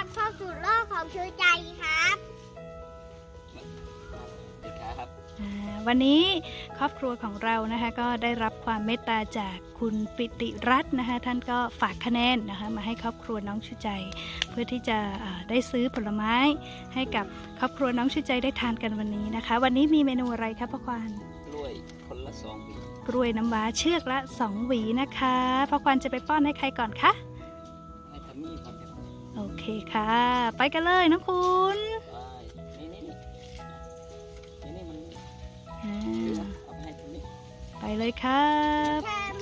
รับเข้าสู่โลกของชูใจครับสวัสดีครับอ่าวันนี้ครอบครัวของเรานะคะก็ได้รับความเมตตาจากคุณปิติรัตน์นะคะท่านก็ฝากคะแนนนะคะมาให้ครอบครัวน้องชูใจ เพื่อที่จะอ่าได้ซื้อผลไม้ให้กับครอบครัวน้องชูใจได้ทานกันวันนี้นะคะ วันนี้มีเมนูอะไรคะพ่อควานกล้วยคนละสองหวีกล้วยน้ำว้าเชือกละ2หวีนะคะพ่อควานจะไปป้อนให้ใครก่อนคะให้ทำนี่ก่อนครับ โอเคค่ะ ไปกันเลยน้องคุณไปนี่นี่นี่นี่นี่มันอ่าเอาไปให้ทำนี่ไปเลยครับแทม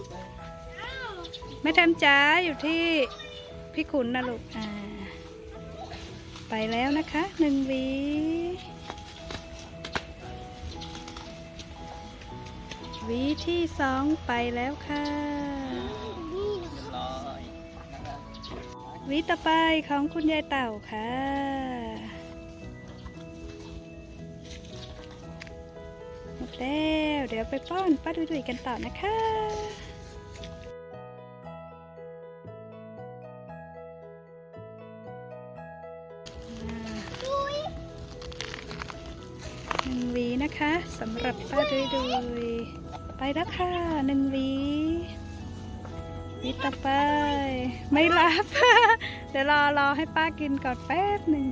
อ้าวแม่แทมจ้าอยู่ที่พี่ขุนนะลูกอ่าไปแล้วนะคะหนึ่งหวีหวีที่สองไปแล้วค่ะ วีต่อไปของคุณยายเต่าค่ะ หมดแล้ว เดี๋ยวไปป้อนป้าดุยๆกันต่อนะคะหนึ่งวีนะคะสำหรับป้าดุยดุยไปแล้วค่ะหนึ่งวี วีต่อไป ไม่รับ เดี๋ยวรอรอให้ป้ากินก่อนแป๊บหนึ่ง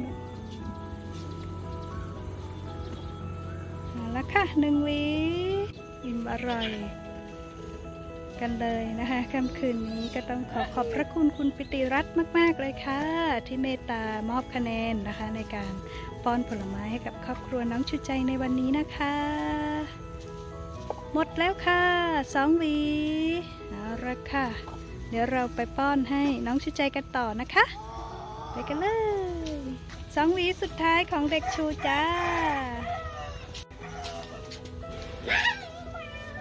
เอาละค่ะหนึ่งวีอิ่มอร่อยกันเลยนะคะค่ำคืนนี้ก็ต้องขอขอบพระคุณคุณปิติรัตน์มาก ๆ เลยค่ะ ที่เมตตามอบคะแนนนะคะ ในการป้อนผลไม้ให้กับครอบครัวน้องชุใจในวันนี้นะคะ หมดแล้วค่ะสองหวีเอาละค่ะ เดี๋ยวเราไปป้อนให้น้องชูใจกันต่อนะคะ ไปกันเลยสองหวีสุดท้ายของเด็กชูจ้า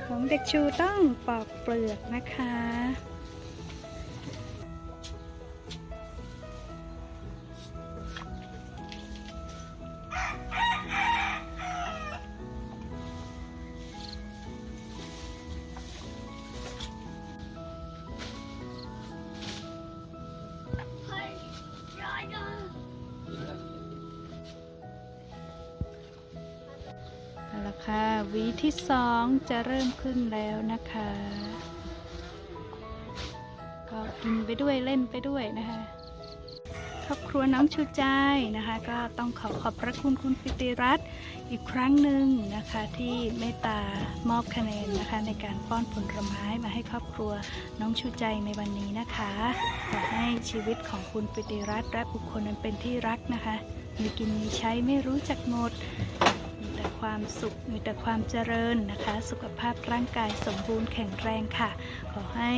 ของเด็กชูต้องปอกเปลือกนะคะ ค่ะ วีที่สองจะเริ่มขึ้นแล้วนะคะ ก็กินไปด้วยเล่นไปด้วยนะคะครอบครัวน้องชูใจนะคะ ก็ต้องขอขอบพระคุณคุณปิติรัตน์อีกครั้งหนึ่งนะคะที่เมตตามอบคะแนนนะคะ ในการป้อนผลไม้มาให้ครอบครัวน้องชูใจในวันนี้นะคะขอให้ชีวิตของคุณปิติรัตน์และบุคคลนั้นเป็นที่รักนะคะ มีกินมีใช้ไม่รู้จักหมด ความสุข มีแต่ความเจริญนะคะ สุขภาพร่างกายสมบูรณ์แข็งแรงค่ะ ขอให้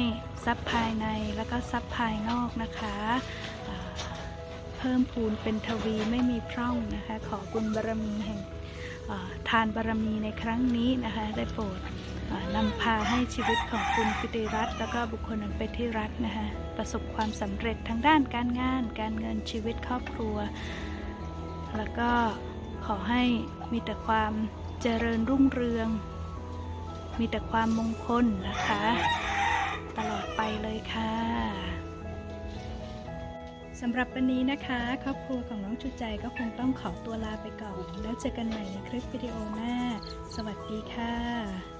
ทรัพย์ภายในแล้วก็ทรัพย์ภายนอกนะคะเพิ่มพูนเป็นทวีไม่มีพร่องนะคะ ขอบุญบารมีแห่งทานบารมีในครั้งนี้นะคะ ได้โปรดนำพาให้ชีวิตของคุณปิติรัตน์แล้วก็บุคคลนั้นเป็นที่รักนะคะประสบความสำเร็จทางด้านการงาน การเงินชีวิตครอบครัว แล้วก็ ขอให้มีแต่ความเจริญรุ่งเรือง มีแต่ความมงคลนะคะ ตลอดไปเลยค่ะสำหรับวันนี้นะคะ ครอบครัวของน้องจุใจก็คงต้องขอตัวลาไปก่อน แล้วเจอกันใหม่ในคลิปวิดีโอหน้า สวัสดีค่ะ